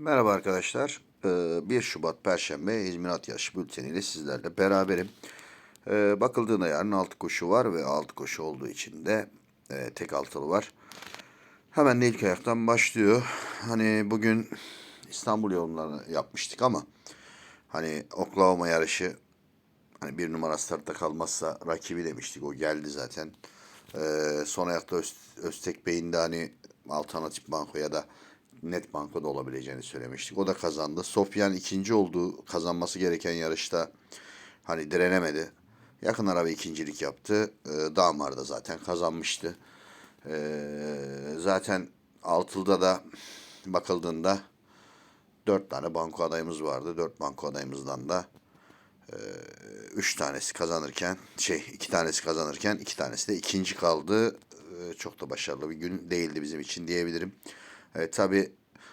Merhaba arkadaşlar. Ee, 1 Şubat Perşembe İzmir At Yarışı Bülteni ile sizlerle beraberim. Ee, Bakıldığında yarın 6 koşu var ve 6 koşu olduğu için de e, tek altılı var. Hemen de ilk ayaktan başlıyor. Hani bugün İstanbul yollarını yapmıştık ama hani Oklahoma yarışı hani bir numara startta kalmazsa rakibi demiştik. O geldi zaten. Ee, son ayakta Öz, Öztek Bey'in de hani alternatif banko ya da net banko da olabileceğini söylemiştik. O da kazandı. Sofyan ikinci oldu. Kazanması gereken yarışta hani direnemedi. Yakın araba ikincilik yaptı. Ee, Damar da zaten kazanmıştı. Ee, zaten altılda da bakıldığında dört tane banko adayımız vardı. Dört banko adayımızdan da üç tanesi kazanırken şey iki tanesi kazanırken iki tanesi de ikinci kaldı. Ee, çok da başarılı bir gün değildi bizim için diyebilirim. E, tabii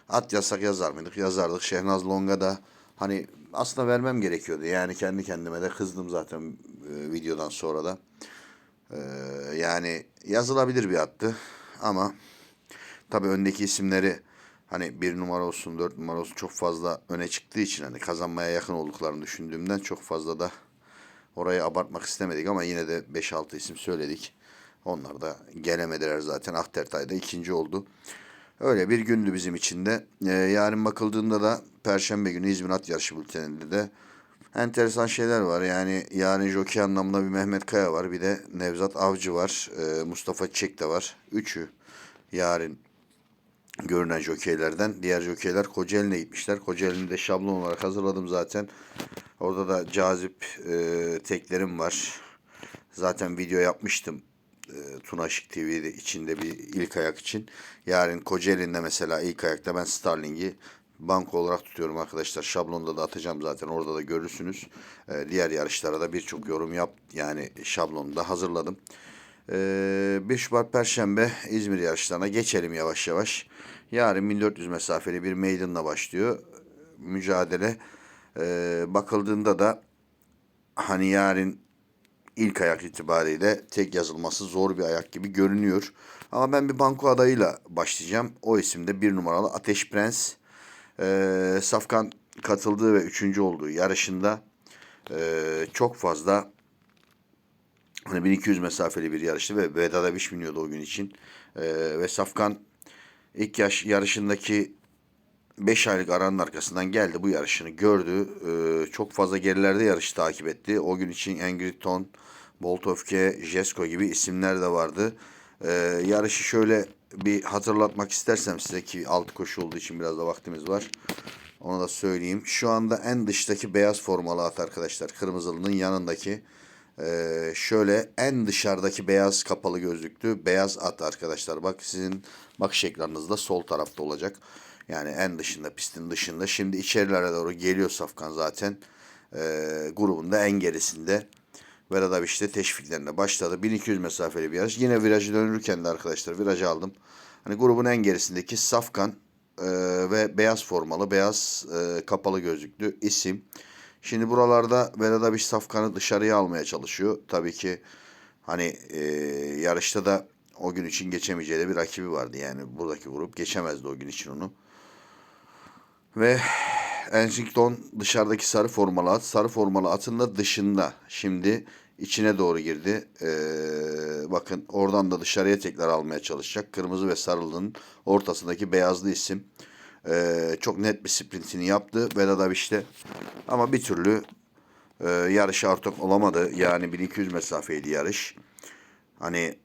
at yazsak yazar mıydık? Yazardık. Şehnaz Longa da hani aslında vermem gerekiyordu. Yani kendi kendime de kızdım zaten e, videodan sonra da. E, yani yazılabilir bir attı ama tabii öndeki isimleri hani bir numara olsun dört numara olsun çok fazla öne çıktığı için hani kazanmaya yakın olduklarını düşündüğümden çok fazla da orayı abartmak istemedik ama yine de 5-6 isim söyledik. Onlar da gelemediler zaten. Ahtertay da ikinci oldu. Öyle bir gündü bizim için de. Ee, yarın bakıldığında da Perşembe günü İzmir At Yarışı bülteninde de enteresan şeyler var. Yani yarın jockey anlamında bir Mehmet Kaya var. Bir de Nevzat Avcı var. Ee, Mustafa Çiçek de var. Üçü yarın görünen jokeylerden. Diğer jokeyler Kocaeli'ne gitmişler. Kocaeli'ni de şablon olarak hazırladım zaten. Orada da cazip e, teklerim var. Zaten video yapmıştım. E, Tuna TV'de içinde bir ilk ayak için. Yarın Kocaeli'nde mesela ilk ayakta ben Starling'i banko olarak tutuyorum arkadaşlar. Şablonda da atacağım zaten. Orada da görürsünüz. E, diğer yarışlara da birçok yorum yap. Yani şablonu da hazırladım. Ee, 1 Şubat Perşembe İzmir yarışlarına geçelim yavaş yavaş. Yarın 1400 mesafeli bir meydanla başlıyor mücadele. Ee, bakıldığında da hani yarın ilk ayak itibariyle tek yazılması zor bir ayak gibi görünüyor. Ama ben bir banko adayıyla başlayacağım. O isimde bir numaralı Ateş Prens. Ee, Safkan katıldığı ve üçüncü olduğu yarışında e, çok fazla Hani 1200 mesafeli bir yarıştı ve Vedat Abiş biniyordu o gün için. Ee, ve Safkan ilk yaş yarışındaki 5 aylık aranın arkasından geldi bu yarışını gördü. Ee, çok fazla gerilerde yarışı takip etti. O gün için Angry Ton, Bolt Öfke, Jesko gibi isimler de vardı. Ee, yarışı şöyle bir hatırlatmak istersem size ki alt koşu olduğu için biraz da vaktimiz var. Onu da söyleyeyim. Şu anda en dıştaki beyaz formalı at arkadaşlar. Kırmızılının yanındaki. Ee, şöyle en dışarıdaki beyaz kapalı gözlüklü beyaz at arkadaşlar. Bak sizin bakış ekranınızda sol tarafta olacak. Yani en dışında pistin dışında. Şimdi içerilere doğru geliyor Safkan zaten. Ee, grubunda en gerisinde. Vedat abi işte teşviklerine başladı. 1200 mesafeli bir yarış. Yine virajı dönürken de arkadaşlar virajı aldım. Hani grubun en gerisindeki Safkan e, ve beyaz formalı, beyaz e, kapalı gözlüklü isim. Şimdi buralarda Vedat Abiş Safkan'ı dışarıya almaya çalışıyor. Tabii ki hani e, yarışta da o gün için geçemeyeceği de bir rakibi vardı. Yani buradaki grup geçemezdi o gün için onu. Ve Ensington dışarıdaki sarı formalı at. Sarı formalı atın da dışında. Şimdi içine doğru girdi. Ee, bakın oradan da dışarıya tekrar almaya çalışacak. Kırmızı ve sarılının ortasındaki beyazlı isim. Ee, çok net bir sprintini yaptı Vedat Abiş'te. Ama bir türlü e, yarışa ortak olamadı. Yani 1200 mesafeydi yarış. Hani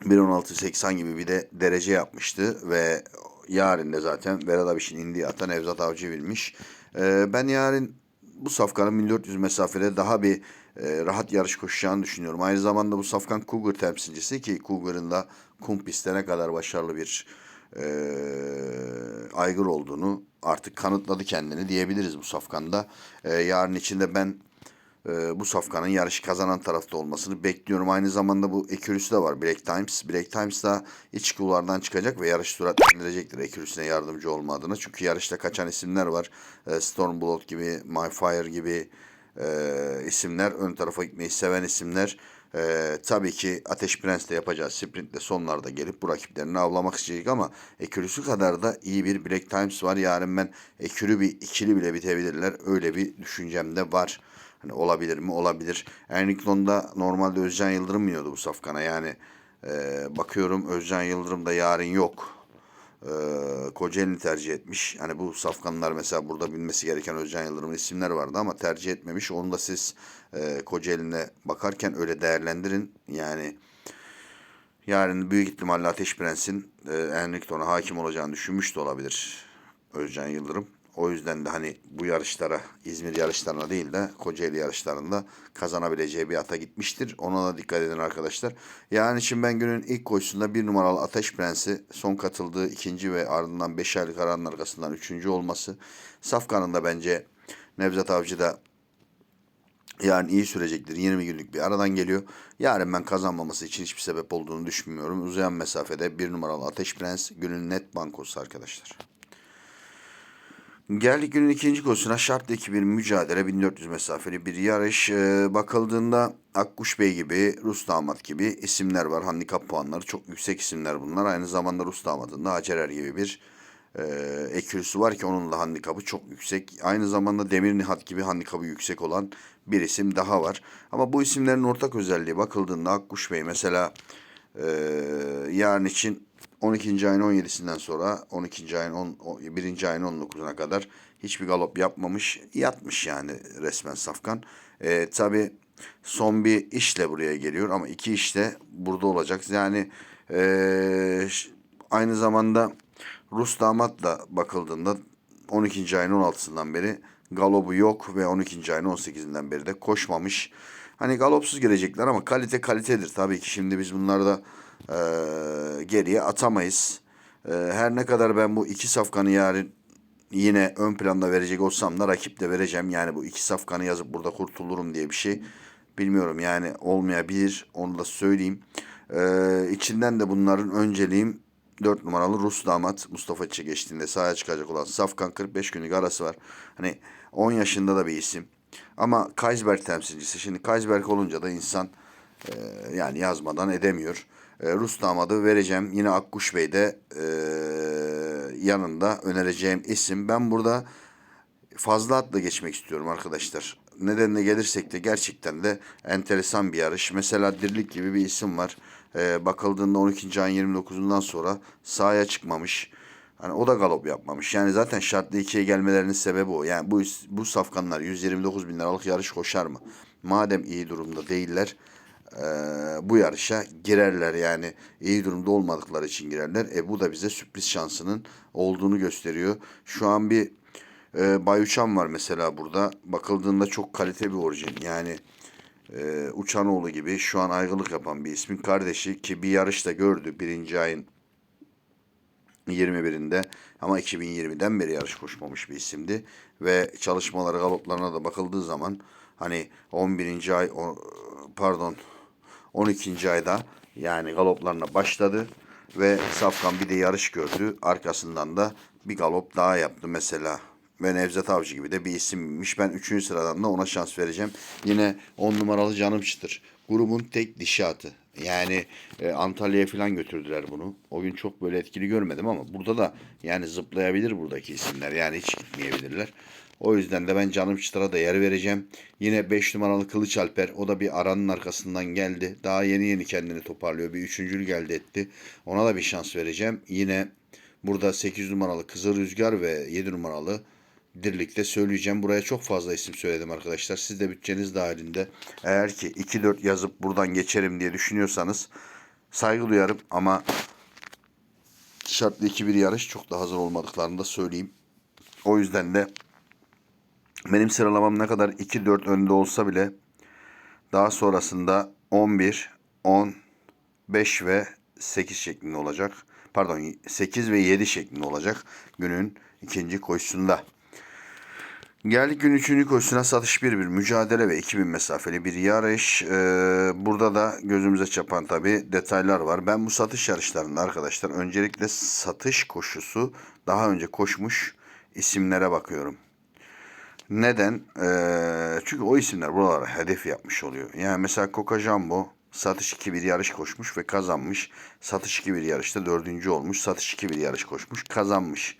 1.16.80 gibi bir de derece yapmıştı ve yarın da zaten Vedat Abiş'in indiği ata Nevzat Avcı bilmiş. Ee, ben yarın bu safkanın 1400 mesafede daha bir e, rahat yarış koşacağını düşünüyorum. Aynı zamanda bu safkan Cougar temsilcisi ki Cougar'ın da kum pistte ne kadar başarılı bir e, aygır olduğunu artık kanıtladı kendini diyebiliriz bu safkanda. E, yarın içinde ben e, bu safkanın yarışı kazanan tarafta olmasını bekliyorum. Aynı zamanda bu ekürüsü de var Black Times. Black Times da iç kulvardan çıkacak ve yarış süratlendirecektir ekürüsüne yardımcı olma adına. Çünkü yarışta kaçan isimler var. E, Stormblood gibi, My Fire gibi e, isimler ön tarafa gitmeyi seven isimler Ee, tabii ki Ateş Prens'te yapacağı sprintle sonlarda gelip bu rakiplerini avlamak isteyecek ama Ekürüsü kadar da iyi bir Black Times var. Yarın ben Ekürü bir ikili bile bitebilirler. Öyle bir düşüncem de var. Hani olabilir mi? Olabilir. Erniklon'da normalde Özcan Yıldırım biniyordu bu safkana. Yani e, bakıyorum Özcan Yıldırım da yarın yok. E, Kocaeli'ni tercih etmiş. Hani bu safkanlar mesela burada bilmesi gereken Özcan Yıldırım'ın isimler vardı ama tercih etmemiş. Onu da siz e, Kocaeli'ne bakarken öyle değerlendirin. Yani yarın büyük ihtimalle Ateş Prens'in e, Ernikton'a hakim olacağını düşünmüş de olabilir Özcan Yıldırım. O yüzden de hani bu yarışlara, İzmir yarışlarına değil de Kocaeli yarışlarında kazanabileceği bir ata gitmiştir. Ona da dikkat edin arkadaşlar. Yani için ben günün ilk koşusunda bir numaralı Ateş Prensi son katıldığı ikinci ve ardından beş aylık aranın arkasından üçüncü olması. Safkan'ın da bence Nevzat Avcı da yani iyi sürecektir. 20 günlük bir aradan geliyor. Yarın ben kazanmaması için hiçbir sebep olduğunu düşünmüyorum. Uzayan mesafede bir numaralı Ateş Prens günün net bankosu arkadaşlar. Geldik günün ikinci koşusuna şarttaki bir mücadele 1400 mesafeli bir yarış. Ee, bakıldığında Akkuş Bey gibi, Rus Damat gibi isimler var. Handikap puanları çok yüksek isimler bunlar. Aynı zamanda Rus Damat'ın da Hacerer gibi bir e, ekürüsü var ki onun da handikapı çok yüksek. Aynı zamanda Demir Nihat gibi handikapı yüksek olan bir isim daha var. Ama bu isimlerin ortak özelliği bakıldığında Akkuş Bey mesela e, yarın için 12. ayın 17'sinden sonra 12. ayın 10, 1. ayın 19'una kadar hiçbir galop yapmamış. Yatmış yani resmen Safkan. E, Tabi son bir işle buraya geliyor ama iki işte burada olacak. Yani e, aynı zamanda Rus damatla bakıldığında 12. ayın 16'sından beri galobu yok ve 12. ayın 18'inden beri de koşmamış. Hani galopsuz gelecekler ama kalite kalitedir. Tabii ki şimdi biz bunları da e, geriye atamayız. E, her ne kadar ben bu iki safkanı yarın yine ön planda verecek olsam da rakip de vereceğim. Yani bu iki safkanı yazıp burada kurtulurum diye bir şey bilmiyorum. Yani olmayabilir onu da söyleyeyim. E, içinden de bunların önceliğim 4 numaralı Rus damat Mustafa Çiçek geçtiğinde sahaya çıkacak olan Safkan 45 günlük arası var. Hani 10 yaşında da bir isim. Ama Kaysberg temsilcisi. Şimdi Kaysberg olunca da insan e, yani yazmadan edemiyor. E, Rus damadı vereceğim. Yine Akkuş Bey de e, yanında önereceğim isim. Ben burada fazla atla geçmek istiyorum arkadaşlar. Nedenle gelirsek de gerçekten de enteresan bir yarış. Mesela Dirlik gibi bir isim var. Ee, bakıldığında 12. ayın 29'undan sonra sahaya çıkmamış. Hani o da galop yapmamış. Yani zaten şartlı ikiye gelmelerinin sebebi o. Yani bu bu safkanlar 129 bin liralık yarış koşar mı? Madem iyi durumda değiller e, bu yarışa girerler. Yani iyi durumda olmadıkları için girerler. E bu da bize sürpriz şansının olduğunu gösteriyor. Şu an bir e, Bay Uçan var mesela burada. Bakıldığında çok kalite bir orijin. Yani e, Uçanoğlu gibi şu an aygılık yapan bir ismin kardeşi ki bir yarışta gördü birinci ayın 21'inde ama 2020'den beri yarış koşmamış bir isimdi ve çalışmaları galoplarına da bakıldığı zaman hani 11. ay pardon 12. ayda yani galoplarına başladı ve Safkan bir de yarış gördü. Arkasından da bir galop daha yaptı mesela. Ve Nevzat Avcı gibi de bir isimmiş. Ben 3. sıradan da ona şans vereceğim. Yine 10 numaralı Canım Çıtır. Grubun tek dişi atı. Yani e, Antalya'ya falan götürdüler bunu. O gün çok böyle etkili görmedim ama burada da yani zıplayabilir buradaki isimler. Yani hiç gitmeyebilirler. O yüzden de ben Canım Çıtır'a da yer vereceğim. Yine 5 numaralı Kılıç Alper. O da bir aranın arkasından geldi. Daha yeni yeni kendini toparlıyor. Bir üçüncülük elde etti. Ona da bir şans vereceğim. Yine burada 8 numaralı Kızıl Rüzgar ve 7 numaralı Dirlik'te söyleyeceğim. Buraya çok fazla isim söyledim arkadaşlar. Siz de bütçeniz dahilinde eğer ki 2-4 yazıp buradan geçerim diye düşünüyorsanız saygı duyarım ama şartlı 2-1 yarış çok da hazır olmadıklarını da söyleyeyim. O yüzden de benim sıralamam ne kadar 2-4 önde olsa bile daha sonrasında 11, 10, 5 ve 8 şeklinde olacak. Pardon 8 ve 7 şeklinde olacak günün ikinci koşusunda. Geldik gün üçüncü koşusuna satış bir bir mücadele ve 2000 mesafeli bir yarış. Ee, burada da gözümüze çapan tabi detaylar var. Ben bu satış yarışlarında arkadaşlar öncelikle satış koşusu daha önce koşmuş isimlere bakıyorum. Neden? Ee, çünkü o isimler buralara hedef yapmış oluyor. Yani mesela Coca Jumbo Satış 2 bir yarış koşmuş ve kazanmış. Satış 2 bir yarışta dördüncü olmuş. Satış 2 bir yarış koşmuş. Kazanmış.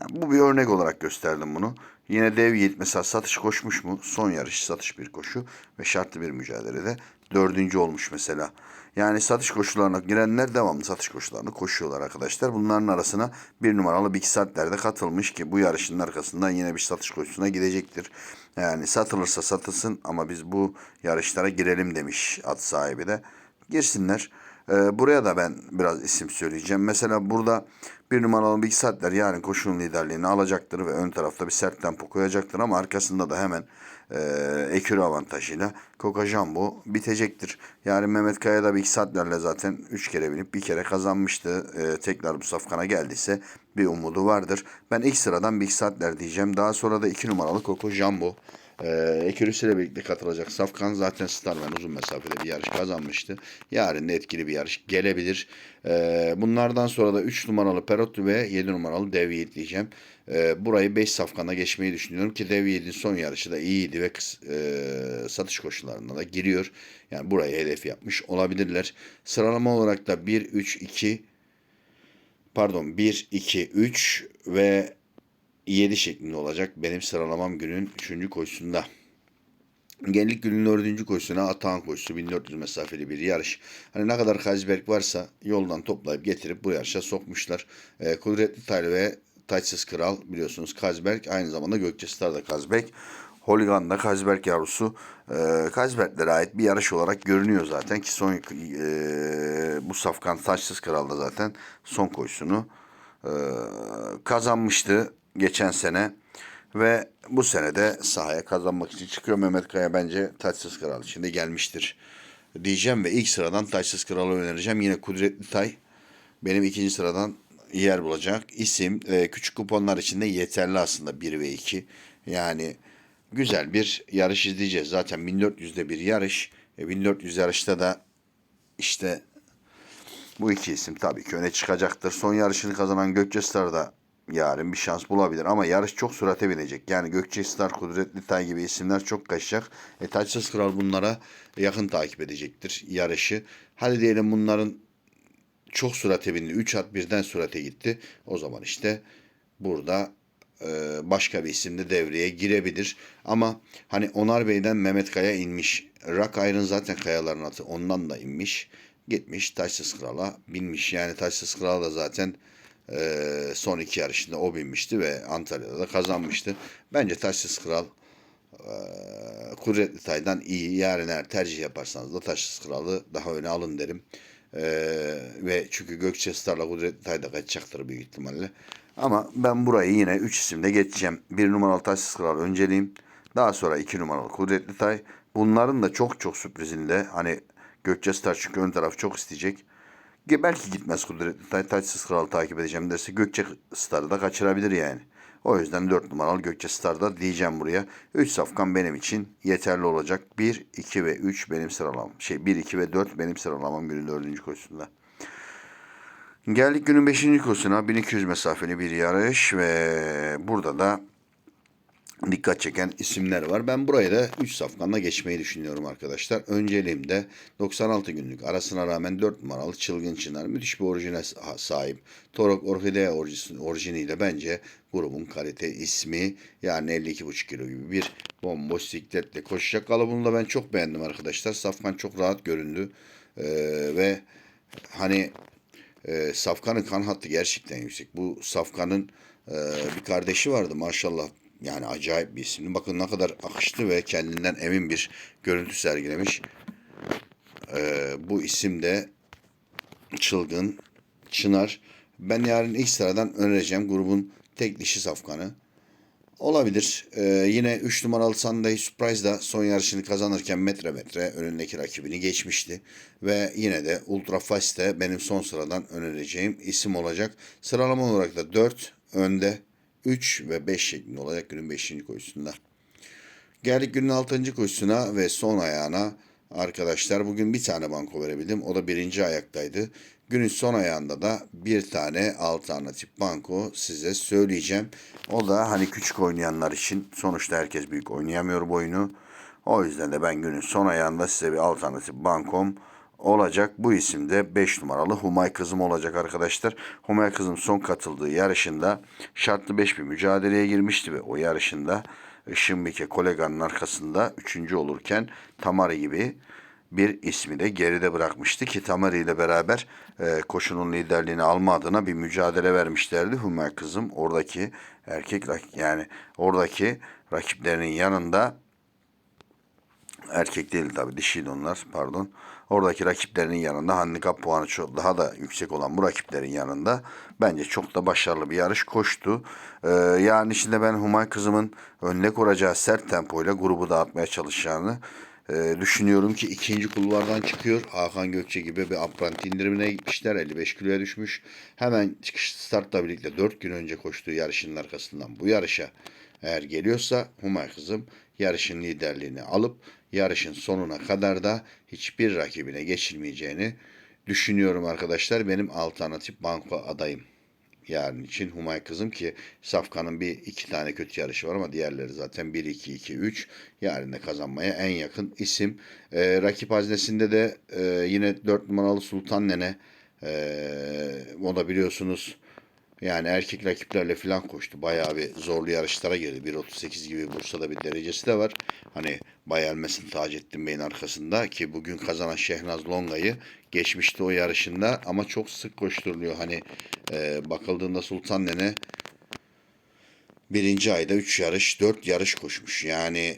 Yani bu bir örnek olarak gösterdim bunu. Yine dev yiğit mesela satış koşmuş mu? Son yarış satış bir koşu ve şartlı bir mücadelede dördüncü olmuş mesela. Yani satış koşularına girenler devamlı satış koşularını koşuyorlar arkadaşlar. Bunların arasına bir numaralı Big Saatler'de katılmış ki bu yarışın arkasından yine bir satış koşusuna gidecektir. Yani satılırsa satılsın ama biz bu yarışlara girelim demiş at sahibi de. Girsinler. Ee, buraya da ben biraz isim söyleyeceğim. Mesela burada bir numaralı Big Saatler yani koşunun liderliğini alacaktır ve ön tarafta bir sert tempo koyacaktır ama arkasında da hemen e, ekürü avantajıyla Coca Jumbo bitecektir. Yani Mehmet Kaya da Big Saatler'le zaten 3 kere binip bir kere kazanmıştı. E, tekrar bu safkana geldiyse bir umudu vardır. Ben ilk sıradan Big Saatler diyeceğim. Daha sonra da 2 numaralı Coco Jumbo. Ee, Ekürüsüyle birlikte katılacak Safkan zaten Starman uzun mesafede bir yarış kazanmıştı. Yarın da etkili bir yarış gelebilir. Ee, bunlardan sonra da 3 numaralı Perottu ve 7 numaralı Dev diyeceğim. Ee, burayı 5 safkana geçmeyi düşünüyorum ki Dev son yarışı da iyiydi ve kıs, e, satış koşullarına da giriyor. Yani burayı hedef yapmış olabilirler. Sıralama olarak da 1, 3, 2 pardon 1, 2, 3 ve 7 şeklinde olacak benim sıralamam günün 3. koşusunda. Genlik günün 4. koşusuna Atahan koşusu 1400 mesafeli bir yarış. Hani ne kadar Kazberg varsa yoldan toplayıp getirip bu yarışa sokmuşlar. Ee, Kudretli Taylı ve Taçsız Kral biliyorsunuz Kazberg aynı zamanda Gökçe Star da Kazberg. Holigan da Kazberg yavrusu. Ee, Kazberglere ait bir yarış olarak görünüyor zaten ki son e, bu Safkan Taçsız Kral da zaten son koşusunu e, kazanmıştı geçen sene ve bu sene de sahaya kazanmak için çıkıyor. Mehmet Kaya bence Taçsız Kral için de gelmiştir diyeceğim ve ilk sıradan Taçsız Kral'ı önereceğim. Yine Kudretli Tay benim ikinci sıradan yer bulacak isim. E, küçük kuponlar için de yeterli aslında 1 ve 2. Yani güzel bir yarış izleyeceğiz. Zaten 1400'de bir yarış. E, 1400 yarışta da işte bu iki isim tabii ki öne çıkacaktır. Son yarışını kazanan Gökçe Star da yarın bir şans bulabilir. Ama yarış çok sürate binecek. Yani Gökçe Star, Kudretli Tay gibi isimler çok kaçacak. E, Taçsız Kral bunlara yakın takip edecektir yarışı. Hadi diyelim bunların çok sürate bindi. 3 at birden sürate gitti. O zaman işte burada e, başka bir isim de devreye girebilir. Ama hani Onar Bey'den Mehmet Kaya inmiş. Rock Iron zaten Kayaların atı. Ondan da inmiş. Gitmiş Taçsız Kral'a binmiş. Yani Taçsız Kral da zaten e, son iki yarışında o binmişti ve Antalya'da da kazanmıştı. Bence Taçsız Kral e, Kudretli Tay'dan iyi. Yarın eğer tercih yaparsanız da Taçsız Kral'ı daha öne alın derim. E, ve çünkü Gökçe Star'la Kudretli Tay da kaçacaktır büyük ihtimalle. Ama ben burayı yine 3 isimle geçeceğim. 1 numaralı Taçsız Kral önceliğim. Daha sonra 2 numaralı Kudretli Tay. Bunların da çok çok sürprizinde hani Gökçe Star çünkü ön taraf çok isteyecek. Belki gitmez Kudretli Tay, Taçsız Kral'ı takip edeceğim derse Gökçe Star'ı da kaçırabilir yani. O yüzden 4 numaralı Gökçe Star'da diyeceğim buraya. 3 safkan benim için yeterli olacak. 1, 2 ve 3 benim sıralamam. Şey 1, 2 ve 4 benim sıralamam günün 4. koşusunda. Geldik günün 5. koşusuna 1200 mesafeli bir yarış ve burada da dikkat çeken isimler var. Ben buraya da 3 safkanla geçmeyi düşünüyorum arkadaşlar. Önceliğimde 96 günlük arasına rağmen 4 numaralı Çılgın Çınar müthiş bir orijine sa- sahip. Torok Orhidea orijiniyle bence grubun kalite ismi yani 52,5 kilo gibi bir bomboş sikletle koşacak. Kalıbını da ben çok beğendim arkadaşlar. Safkan çok rahat göründü. Ee, ve hani e, Safkan'ın kan hattı gerçekten yüksek. Bu Safkan'ın e, bir kardeşi vardı maşallah. Yani acayip bir isimdi. Bakın ne kadar akışlı ve kendinden emin bir görüntü sergilemiş. E, bu isim de Çılgın Çınar. Ben yarın ilk sıradan önereceğim grubun tek dişi Safkan'ı. Olabilir. Ee, yine 3 numaralı Sunday Surprise da son yarışını kazanırken metre metre önündeki rakibini geçmişti. Ve yine de Ultra Fast de benim son sıradan önereceğim isim olacak. Sıralama olarak da 4 önde 3 ve 5 şeklinde olacak günün 5. koşusunda. Geldik günün 6. koşusuna ve son ayağına. Arkadaşlar bugün bir tane banko verebildim. O da birinci ayaktaydı. Günün son ayağında da bir tane alternatif banko size söyleyeceğim. O da hani küçük oynayanlar için sonuçta herkes büyük oynayamıyor bu oyunu. O yüzden de ben günün son ayağında size bir alternatif bankom olacak. Bu isim de 5 numaralı Humay Kızım olacak arkadaşlar. Humay Kızım son katıldığı yarışında şartlı 5 bir mücadeleye girmişti ve o yarışında Işınbike Kolega'nın arkasında 3. olurken Tamari gibi bir ismi de geride bırakmıştı ki Tamari ile beraber e, koşunun liderliğini alma adına bir mücadele vermişlerdi. Humay Kızım oradaki erkek yani oradaki rakiplerinin yanında erkek değil tabi dişiydi onlar pardon. Oradaki rakiplerinin yanında handikap puanı çok daha da yüksek olan bu rakiplerin yanında bence çok da başarılı bir yarış koştu. Ee, yani içinde ben Humay kızımın önüne kuracağı sert tempoyla grubu dağıtmaya çalışacağını e, düşünüyorum ki ikinci kulvardan çıkıyor. Hakan Gökçe gibi bir apranti indirimine gitmişler. 55 kiloya düşmüş. Hemen çıkış startla birlikte 4 gün önce koştuğu yarışının arkasından bu yarışa eğer geliyorsa Humay kızım yarışın liderliğini alıp yarışın sonuna kadar da hiçbir rakibine geçilmeyeceğini düşünüyorum arkadaşlar. Benim alternatif banko adayım. Yarın için Humay kızım ki Safkan'ın bir iki tane kötü yarışı var ama diğerleri zaten 1-2-2-3 yarın da kazanmaya en yakın isim. Ee, rakip haznesinde de e, yine 4 numaralı Sultan Nene ee, o da biliyorsunuz yani erkek rakiplerle falan koştu. Bayağı bir zorlu yarışlara girdi. 1.38 gibi Bursa'da bir derecesi de var. Hani Bayelmes'in Taceddin Bey'in arkasında ki bugün kazanan Şehnaz Longa'yı geçmişti o yarışında ama çok sık koşturuluyor. Hani e, bakıldığında Sultan Nene birinci ayda 3 yarış, 4 yarış koşmuş. Yani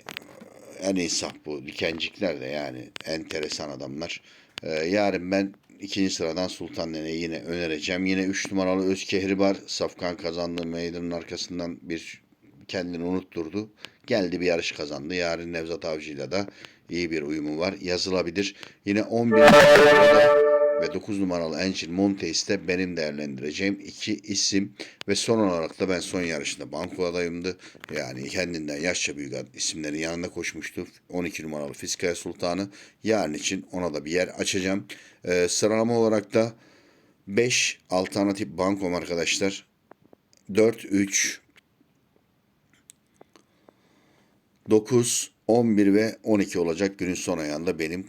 en insaf bu. Dikencikler de yani enteresan adamlar. Ee, yarın ben ikinci sıradan Sultan Nene'yi yine önereceğim. Yine 3 numaralı Özkehribar Safkan kazandığı meydanın arkasından bir kendini unutturdu. Geldi bir yarış kazandı. Yarın Nevzat Avcı'yla da iyi bir uyumu var. Yazılabilir. Yine 11 numaralı ve 9 numaralı Angel Montes de benim değerlendireceğim iki isim ve son olarak da ben son yarışında banko adayımdı. Yani kendinden yaşça büyük isimlerin yanında koşmuştu. 12 numaralı Fiskaya Sultanı. Yarın için ona da bir yer açacağım. Ee, sıralama olarak da 5 alternatif bankom arkadaşlar. 4, 3, 9, 11 ve 12 olacak günün son ayağında benim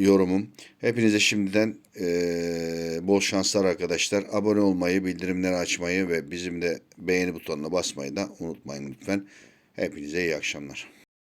yorumum. Hepinize şimdiden eee, bol şanslar arkadaşlar. Abone olmayı, bildirimleri açmayı ve bizim de beğeni butonuna basmayı da unutmayın lütfen. Hepinize iyi akşamlar.